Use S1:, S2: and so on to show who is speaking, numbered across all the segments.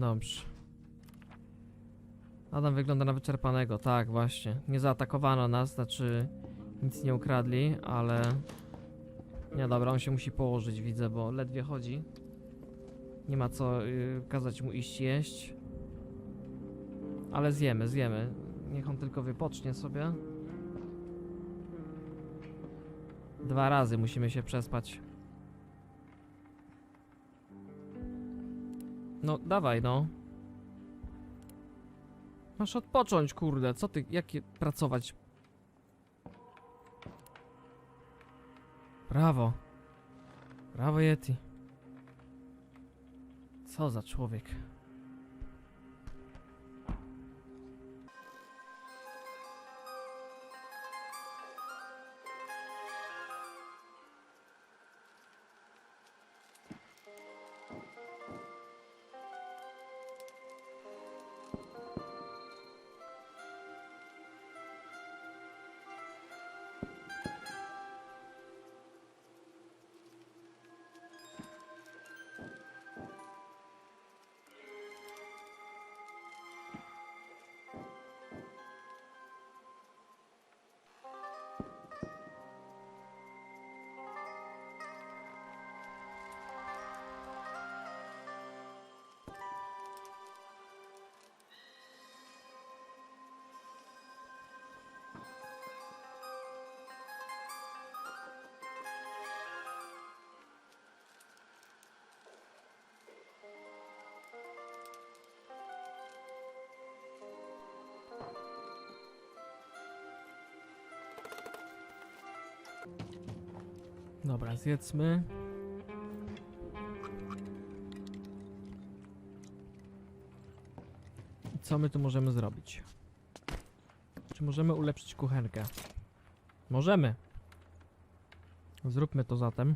S1: Dobrze. Adam wygląda na wyczerpanego, tak właśnie. Nie zaatakowano nas, znaczy nic nie ukradli, ale... Nie, dobra, on się musi położyć, widzę, bo ledwie chodzi. Nie ma co y, kazać mu iść jeść. Ale zjemy, zjemy. Niech on tylko wypocznie sobie. Dwa razy musimy się przespać. No, dawaj, no. Masz odpocząć, kurde. Co ty, jakie pracować? Brawo. Brawo, Yeti. Co za człowiek. Dobra, zjedzmy. I co my tu możemy zrobić? Czy możemy ulepszyć kuchenkę? Możemy. Zróbmy to zatem.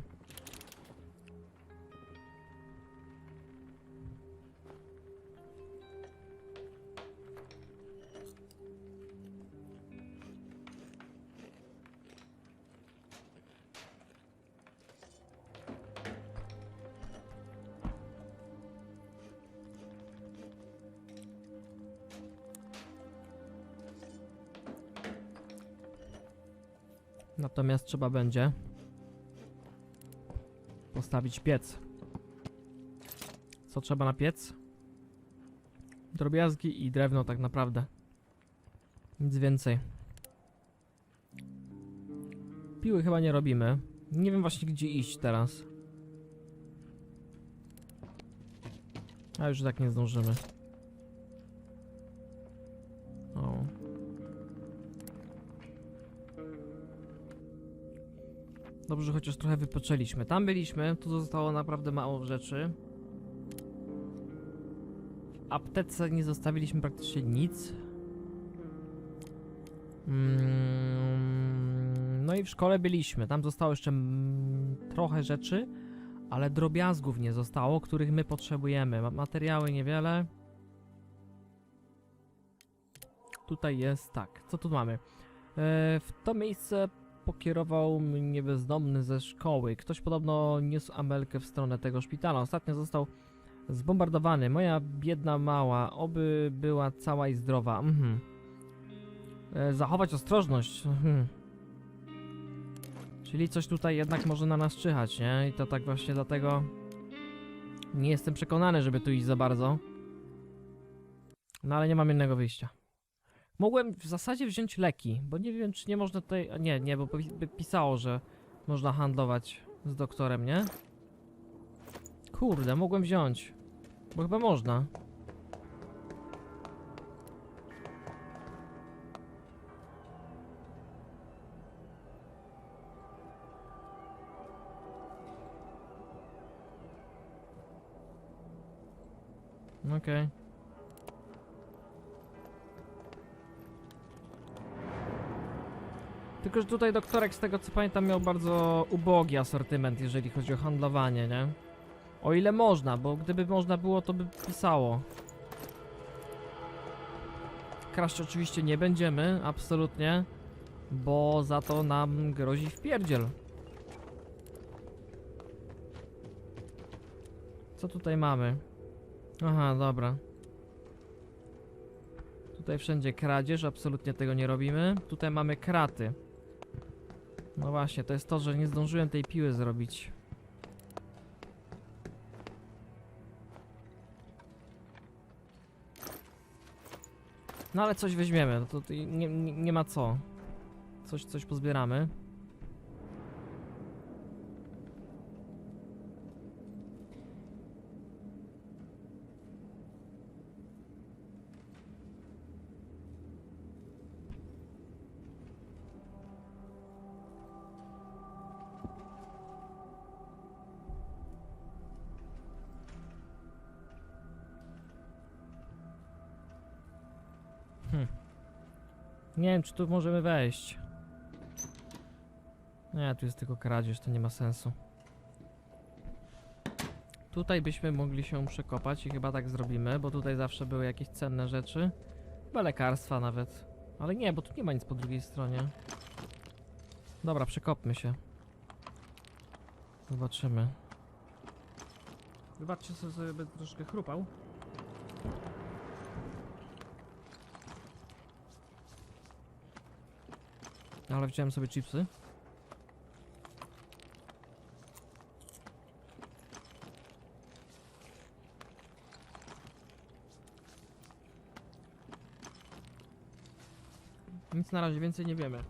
S1: Natomiast trzeba będzie postawić piec. Co trzeba na piec? Drobiazgi i drewno tak naprawdę. Nic więcej. Piły chyba nie robimy. Nie wiem właśnie gdzie iść teraz. A już tak nie zdążymy. Dobrze, chociaż trochę wypoczęliśmy. Tam byliśmy, tu zostało naprawdę mało rzeczy. W aptece nie zostawiliśmy praktycznie nic. Mm, No i w szkole byliśmy. Tam zostało jeszcze trochę rzeczy, ale drobiazgów nie zostało, których my potrzebujemy. Ma- Materiały niewiele. Tutaj jest tak. Co tu mamy? E, w to miejsce pokierował mnie bezdomny ze szkoły. Ktoś podobno niósł Amelkę w stronę tego szpitala. Ostatnio został zbombardowany. Moja biedna mała, oby była cała i zdrowa. Mhm. E, zachować ostrożność. Mhm. Czyli coś tutaj jednak może na nas czyhać, nie? I to tak właśnie dlatego nie jestem przekonany, żeby tu iść za bardzo. No ale nie mam innego wyjścia. Mogłem w zasadzie wziąć leki, bo nie wiem, czy nie można tutaj. Nie, nie, bo pisało, że można handlować z doktorem, nie? Kurde, mogłem wziąć. Bo chyba można. Okej. Tylko, że tutaj doktorek, z tego co pamiętam, miał bardzo ubogi asortyment, jeżeli chodzi o handlowanie, nie? O ile można, bo gdyby można było, to by pisało. Kraść oczywiście nie będziemy, absolutnie, bo za to nam grozi wpierdziel. Co tutaj mamy? Aha, dobra. Tutaj wszędzie kradzież, absolutnie tego nie robimy. Tutaj mamy kraty. No właśnie, to jest to, że nie zdążyłem tej piły zrobić. No ale coś weźmiemy, no to nie, nie, nie ma co. Coś, coś pozbieramy. Nie wiem, czy tu możemy wejść. Nie, tu jest tylko kradzież, to nie ma sensu. Tutaj byśmy mogli się przekopać i chyba tak zrobimy, bo tutaj zawsze były jakieś cenne rzeczy. Chyba lekarstwa nawet. Ale nie, bo tu nie ma nic po drugiej stronie. Dobra, przekopmy się. Zobaczymy. Wybaczcie sobie, sobie będę troszkę chrupał. Ale wziąłem sobie chipsy. Nic na razie więcej nie wiemy.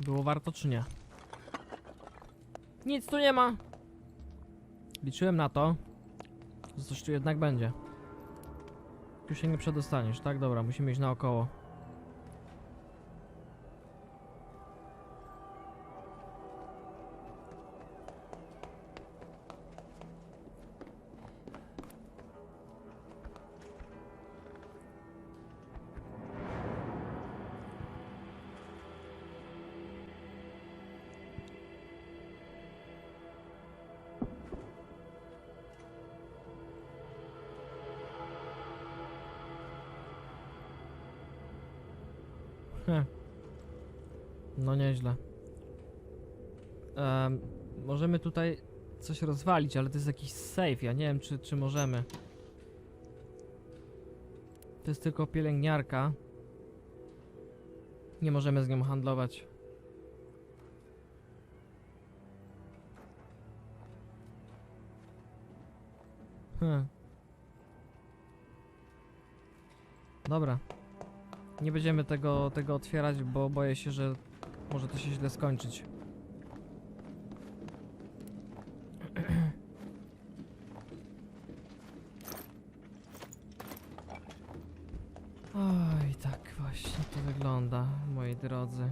S1: Było warto czy nie? Nic tu nie ma. Liczyłem na to, że coś tu jednak będzie. Tu się nie przedostaniesz, tak? Dobra, musimy iść naokoło. Coś rozwalić, ale to jest jakiś safe. Ja nie wiem, czy, czy możemy. To jest tylko pielęgniarka. Nie możemy z nią handlować. Hmm. Dobra. Nie będziemy tego, tego otwierać, bo boję się, że może to się źle skończyć. Oj, tak właśnie to wygląda, moi drodzy.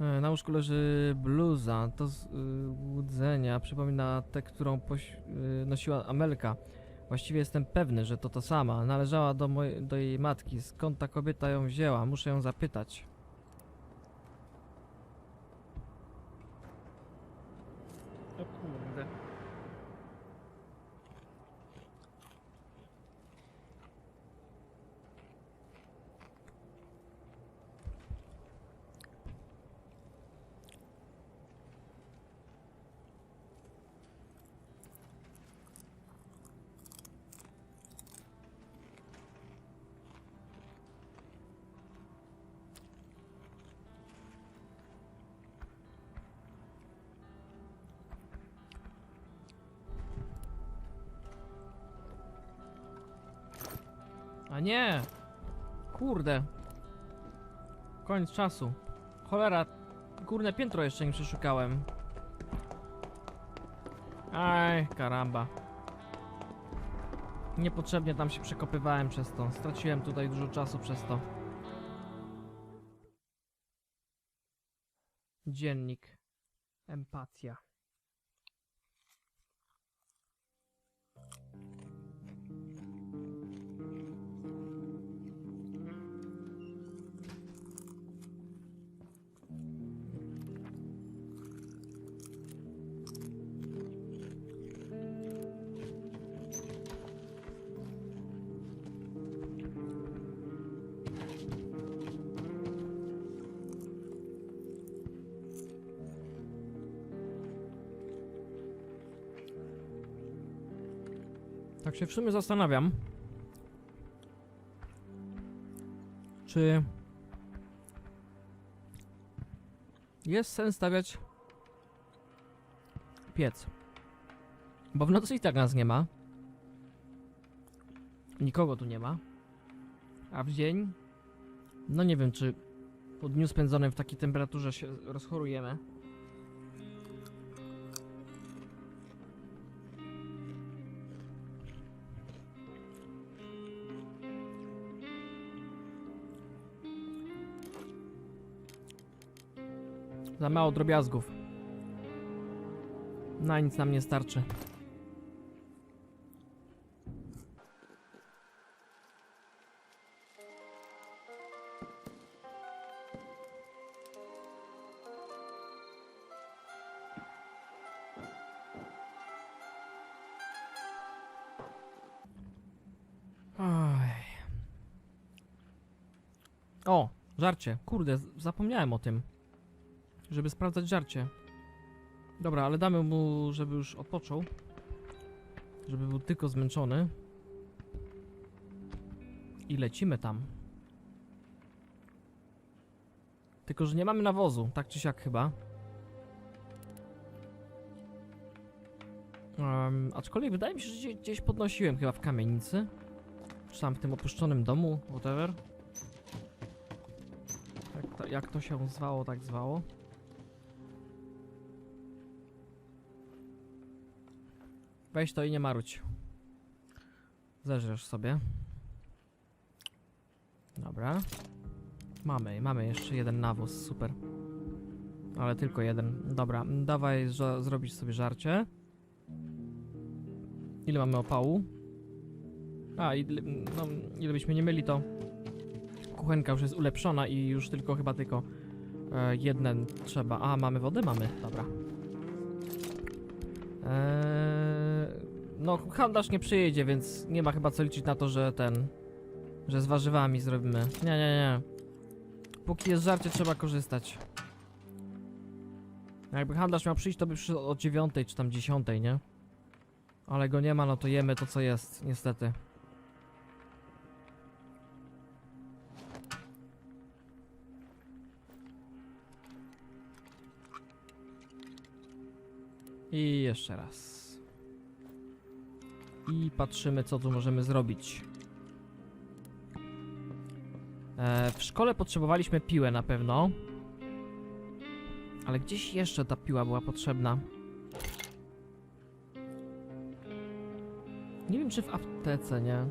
S1: E, Na łóżku leży bluza. To z y, łudzenia przypomina tę, którą poś- y, nosiła Amelka. Właściwie jestem pewny, że to ta sama. Należała do, moj- do jej matki. Skąd ta kobieta ją wzięła? Muszę ją zapytać. Nie! Kurde. Koniec czasu. Cholera, górne piętro jeszcze nie przeszukałem. Aj, karamba. Niepotrzebnie tam się przekopywałem przez to. Straciłem tutaj dużo czasu przez to. Dziennik. Empatia. Tak się w sumie zastanawiam, czy jest sens stawiać piec. Bo w nocy i tak nas nie ma. Nikogo tu nie ma. A w dzień, no nie wiem, czy po dniu spędzonym w takiej temperaturze się rozchorujemy. Za mało drobiazgów. Na nic nam nie starczy. O, żarcie. Kurde, zapomniałem o tym żeby sprawdzać żarcie. Dobra, ale damy mu, żeby już odpoczął. Żeby był tylko zmęczony. I lecimy tam. Tylko, że nie mamy nawozu, tak czy siak chyba. Um, aczkolwiek wydaje mi się, że gdzieś, podnosiłem chyba w kamienicy. Czy tam w tym opuszczonym domu, whatever. Jak to, jak to się zwało, tak zwało. Weź to i nie marudź. Zeżresz sobie. Dobra. Mamy, mamy jeszcze jeden nawóz, super. Ale tylko jeden. Dobra, dawaj zrobić sobie żarcie. Ile mamy opału? A, ile, no, ile byśmy nie mieli, to kuchenka już jest ulepszona i już tylko chyba tylko e, jeden trzeba. A, mamy wodę? Mamy, dobra. Eee, no, handlarz nie przyjedzie, więc nie ma chyba co liczyć na to, że ten. że z warzywami zrobimy. Nie, nie, nie. Póki jest żarcie, trzeba korzystać. Jakby handlarz miał przyjść, to by przyszedł o 9 czy tam 10, nie? Ale go nie ma, no to jemy to, co jest, niestety. I jeszcze raz. I patrzymy, co tu możemy zrobić. E, w szkole potrzebowaliśmy piłę na pewno. Ale gdzieś jeszcze ta piła była potrzebna. Nie wiem, czy w aptece, nie?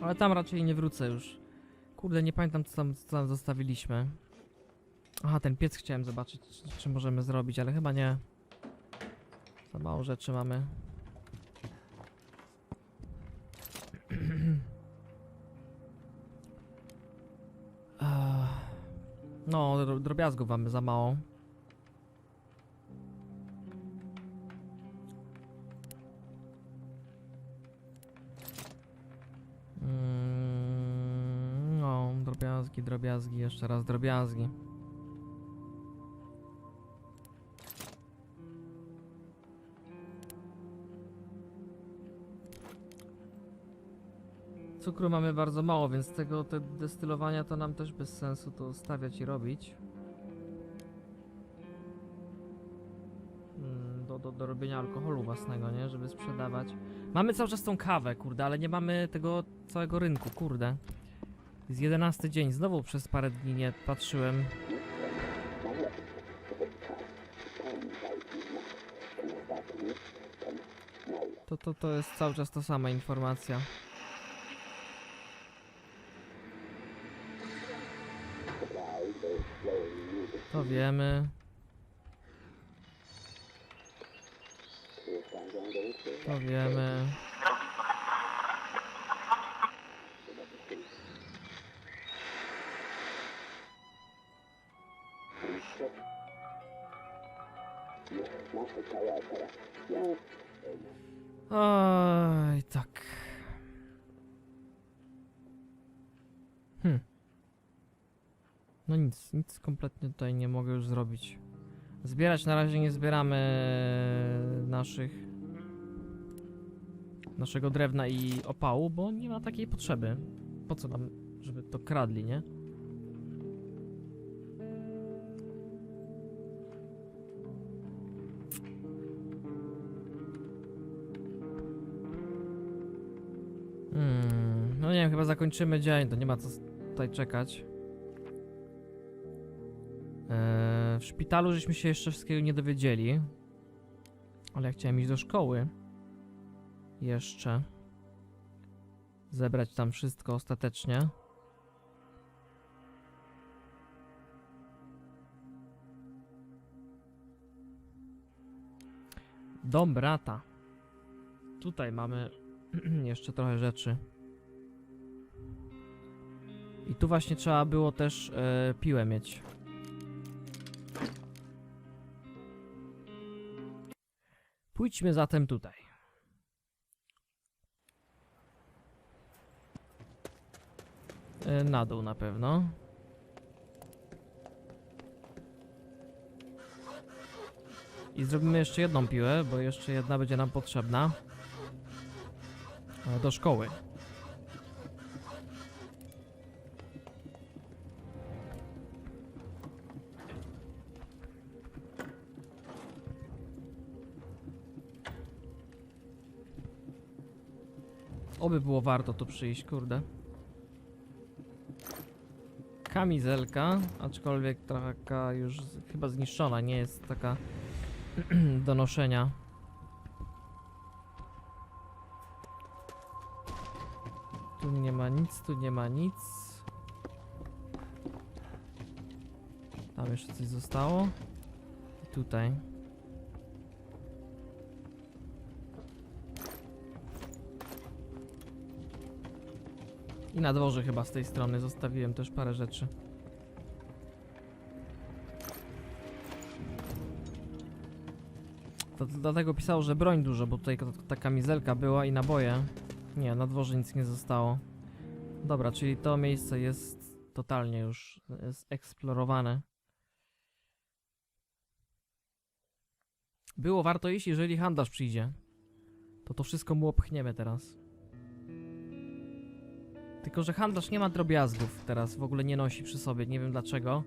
S1: Ale tam raczej nie wrócę już. Kurde, nie pamiętam, co tam, co tam zostawiliśmy. Aha, ten piec chciałem zobaczyć, czy, czy możemy zrobić, ale chyba nie. Za mało rzeczy mamy. No, dro- drobiazgów mamy za mało. Mm, No, drobiazgi, drobiazgi, jeszcze raz drobiazgi. Cukru mamy bardzo mało, więc tego te destylowania to nam też bez sensu to stawiać i robić. Mm, Do, do, do robienia alkoholu własnego, nie? Żeby sprzedawać. Mamy cały czas tą kawę, kurde, ale nie mamy tego całego rynku, kurde. Jest 11 dzień, znowu przez parę dni nie patrzyłem. To, to, to jest cały czas ta sama informacja. Wiemy. To wiemy. Oj, No nic, nic kompletnie tutaj nie mogę już zrobić. Zbierać na razie nie zbieramy naszych naszego drewna i opału, bo nie ma takiej potrzeby. Po co nam, żeby to kradli, nie? Hmm, no nie wiem, chyba zakończymy dzień, to nie ma co tutaj czekać. Eee, w szpitalu żeśmy się jeszcze wszystkiego nie dowiedzieli. Ale ja chciałem iść do szkoły. Jeszcze. Zebrać tam wszystko ostatecznie. Dom brata. Tutaj mamy jeszcze trochę rzeczy. I tu właśnie trzeba było też e, piłę mieć. Pójdźmy zatem tutaj. E, Na dół na pewno. I zrobimy jeszcze jedną piłę, bo jeszcze jedna będzie nam potrzebna. E, Do szkoły. Oby było warto tu przyjść, kurde. Kamizelka, aczkolwiek taka już chyba zniszczona, nie jest taka do noszenia. Tu nie ma nic, tu nie ma nic. Tam jeszcze coś zostało. I tutaj. I na dworze chyba z tej strony zostawiłem też parę rzeczy. To, to dlatego pisało, że broń dużo, bo tutaj ta, kamizelka była i naboje. Nie, na dworze nic nie zostało. Dobra, czyli to miejsce jest totalnie już zeksplorowane. Było warto iść, jeżeli handlarz przyjdzie. To to wszystko mu opchniemy teraz. Tylko, że handlarz nie ma drobiazgów teraz, w ogóle nie nosi przy sobie, nie wiem dlaczego.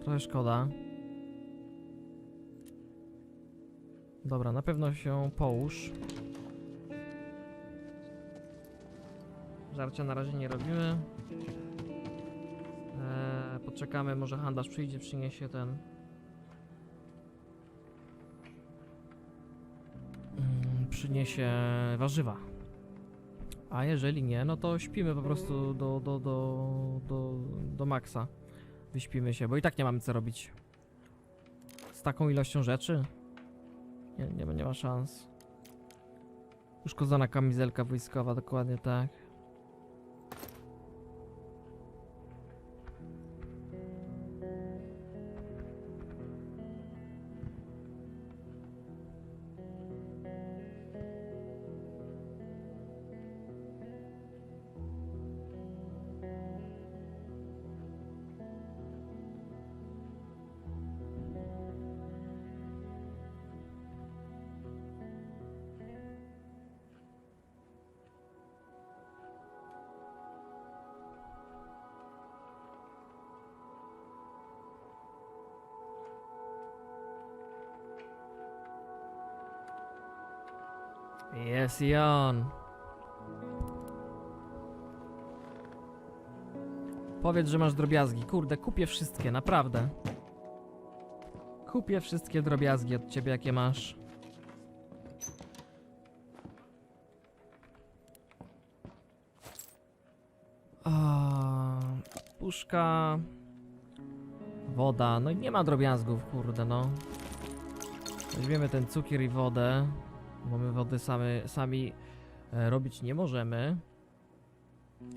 S1: Trochę szkoda. Dobra, na pewno się połóż. Żarcia na razie nie robimy. Eee, poczekamy, może handlarz przyjdzie, przyniesie ten... Mm, przyniesie warzywa. A jeżeli nie, no to śpimy po prostu do, do, do, do, do maksa. Wyśpimy się, bo i tak nie mamy co robić. Z taką ilością rzeczy? Nie, nie, nie ma szans. Uszkodzona kamizelka wojskowa, dokładnie tak. Jest i on. Powiedz, że masz drobiazgi. Kurde, kupię wszystkie, naprawdę. Kupię wszystkie drobiazgi od ciebie, jakie masz. Puszka. Woda. No i nie ma drobiazgów, kurde, no. Weźmiemy ten cukier i wodę, bo my wody same, sami e, robić nie możemy.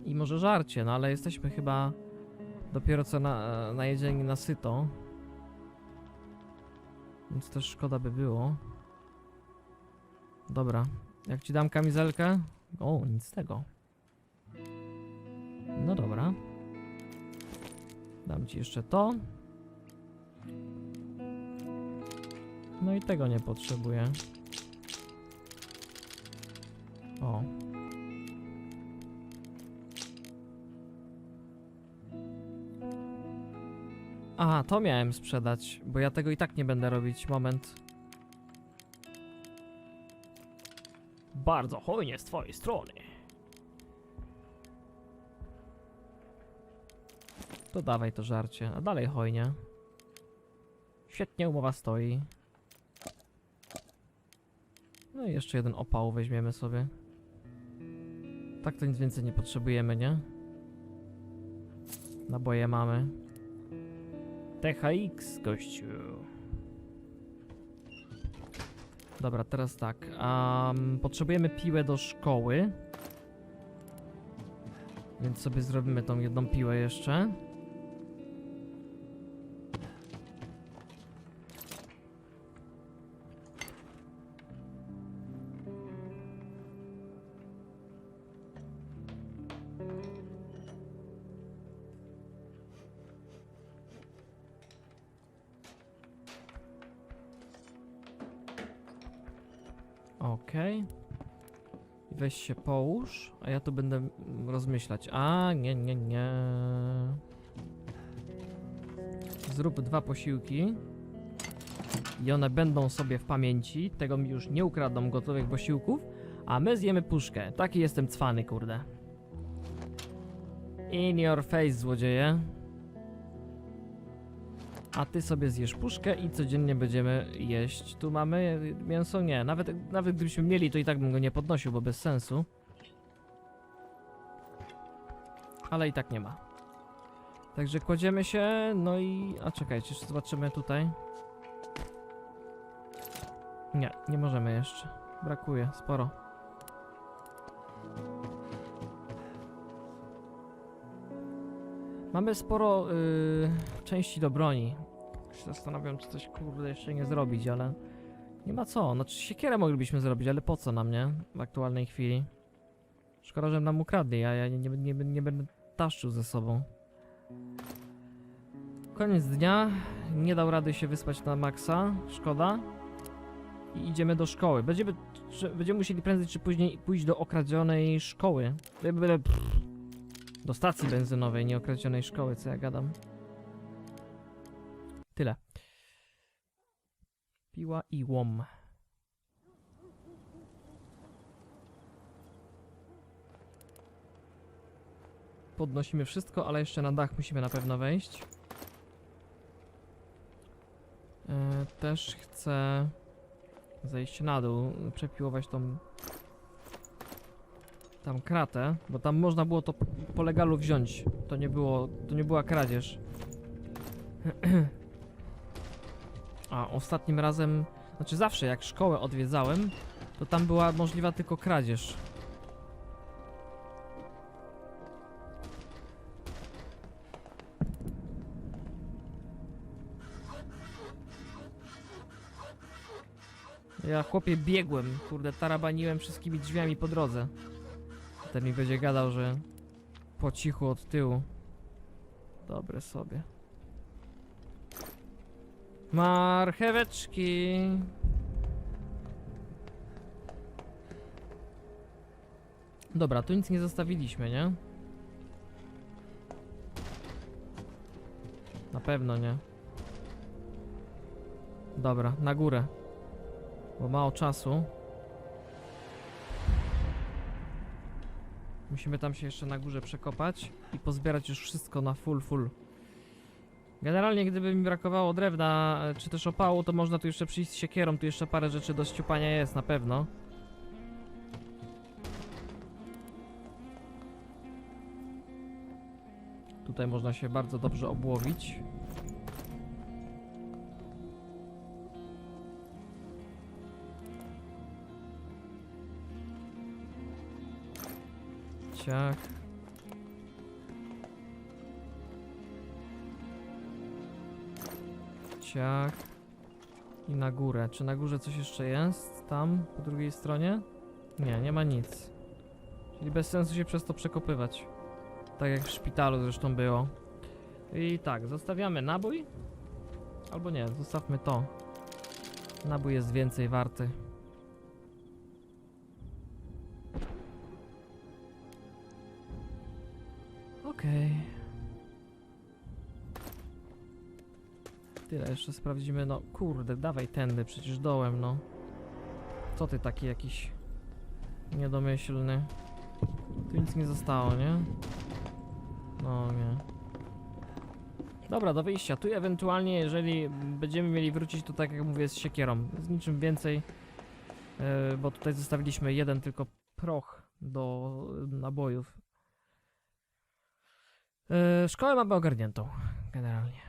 S1: I może żarcie, no ale jesteśmy chyba dopiero co na, najedzeni na syto. Więc też szkoda by było. Dobra, jak ci dam kamizelkę? O, nic z tego. No dobra. Dam ci jeszcze to. No i tego nie potrzebuję. O. Aha, to miałem sprzedać, bo ja tego i tak nie będę robić. Moment. Bardzo hojnie z twojej strony. To dawaj to żarcie, a dalej hojnie. Świetnie umowa stoi. No i jeszcze jeden opał weźmiemy sobie. Tak to nic więcej nie potrzebujemy, nie? Naboje mamy. THX, gościu. Dobra, teraz tak. Um, potrzebujemy piłę do szkoły. Więc sobie zrobimy tą jedną piłę jeszcze. Weź się połóż, a ja tu będę mm, rozmyślać. A, nie, nie, nie. Zrób dwa posiłki. I one będą sobie w pamięci. Tego mi już nie ukradną gotowych posiłków. A my zjemy puszkę. Taki jestem cwany, kurde. In your face, złodzieje. A ty sobie zjesz puszkę i codziennie będziemy jeść. Tu mamy mięso? Nie. Nawet, nawet gdybyśmy mieli, to i tak bym go nie podnosił, bo bez sensu. Ale i tak nie ma. Także kładziemy się, no i... A czekajcie, jeszcze zobaczymy tutaj. Nie, nie możemy jeszcze. Brakuje, sporo. Mamy sporo y, części do broni. Się zastanawiam, czy coś kurde jeszcze nie zrobić, ale nie ma co. Znaczy siekierę moglibyśmy zrobić, ale po co nam, nie? W aktualnej chwili. Szkoda, że nam ukradli, a ja nie, nie, nie, nie będę taszczył ze sobą. Koniec dnia. Nie dał rady się wyspać na maksa. Szkoda. I idziemy do szkoły. Będziemy, czy, będziemy musieli prędzej czy później pójść do okradzionej szkoły. Do stacji benzynowej, nie okradzionej szkoły, co ja gadam. Piła i łom. Podnosimy wszystko, ale jeszcze na dach musimy na pewno wejść. E, też chcę zejść na dół, przepiłować tą tam kratę, bo tam można było to po legalu wziąć. To nie było, to nie była kradzież. A ostatnim razem, znaczy zawsze jak szkołę odwiedzałem, to tam była możliwa tylko kradzież. Ja chłopie biegłem, kurde, tarabaniłem wszystkimi drzwiami po drodze. Ten mi będzie gadał, że po cichu od tyłu. Dobre sobie. Marcheweczki. Dobra, tu nic nie zostawiliśmy, nie? Na pewno nie. Dobra, na górę. Bo mało czasu. Musimy tam się jeszcze na górze przekopać i pozbierać już wszystko na full, full. Generalnie, gdyby mi brakowało drewna, e, czy też opału, to można tu jeszcze przyjść z siekierą, tu jeszcze parę rzeczy do ściupania jest na pewno. Tutaj można się bardzo dobrze obłowić. Ciach. Ciach. I na górę. Czy na górze coś jeszcze jest? Tam, po drugiej stronie? Nie, nie ma nic. Czyli bez sensu się przez to przekopywać. Tak jak w szpitalu zresztą było. I tak, zostawiamy nabój. Albo nie, zostawmy to. Nabój jest więcej warty. Okej. Tyle, jeszcze sprawdzimy, no kurde, dawaj tędy, przecież dołem, no. Co ty taki jakiś niedomyślny? Tu nic nie zostało, nie? No nie. Dobra, do wyjścia. Tu ewentualnie, jeżeli będziemy mieli wrócić, to tak jak mówię, z siekierą. Z niczym więcej, yy, bo tutaj zostawiliśmy jeden tylko proch do nabojów. Yy, szkołę mamy ogarniętą, generalnie.